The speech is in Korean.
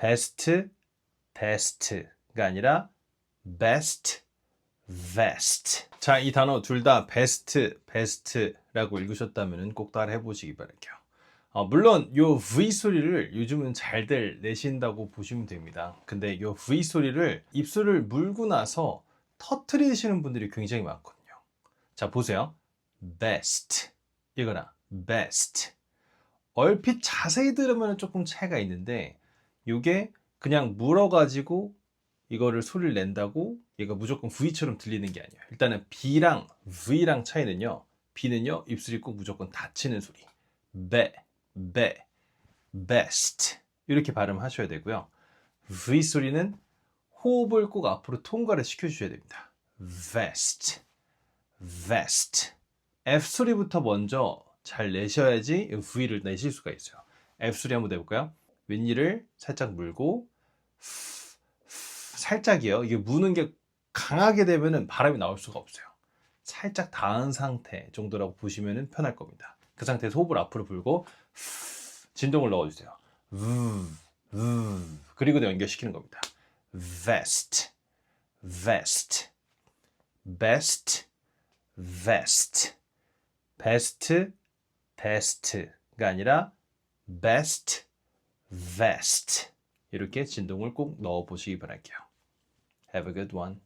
best, best가 아니라 best, vest. 자, 이 단어 둘 다 best, best라고 읽으셨다면 꼭 따라 해 보시기 바랄게요. 어, 물론 요 V 소리를 요즘은 잘들 내신다고 보시면 됩니다. 근데 요 V 소리를 입술을 물고 나서 터트리시는 분들이 굉장히 많거든요. 자, 보세요. best 이거나 best. 얼핏 자세히 들으면 조금 차이가 있는데 이게 그냥 물어가지고 이거를 소리를 낸다고 얘가 무조건 V처럼 들리는 게 아니에요. 일단은 B랑 V랑 차이는요. B는요 입술이 꼭 무조건 닫히는 소리. be, be, best 이렇게 발음하셔야 되고요. V 소리는 호흡을 꼭 앞으로 통과를 시켜주셔야 됩니다. vest, vest. F 소리부터 먼저 잘 내셔야지 V를 내실 수가 있어요. F 소리 한번 내볼까요? 윗니를 살짝 물고 살짝이요. 이게 무는 게 강하게 되면은 바람이 나올 수가 없어요. 살짝 닿은 상태 정도라고 보시면 편할 겁니다. 그 상태에서 호흡을 앞으로 불고 진동을 넣어주세요. 그리고 연결시키는 겁니다. vest, vest, best, vest, best, best가 아니라 best, vest 이렇게 진동을 꼭 넣어 보시기 바랄게요. Have a good one.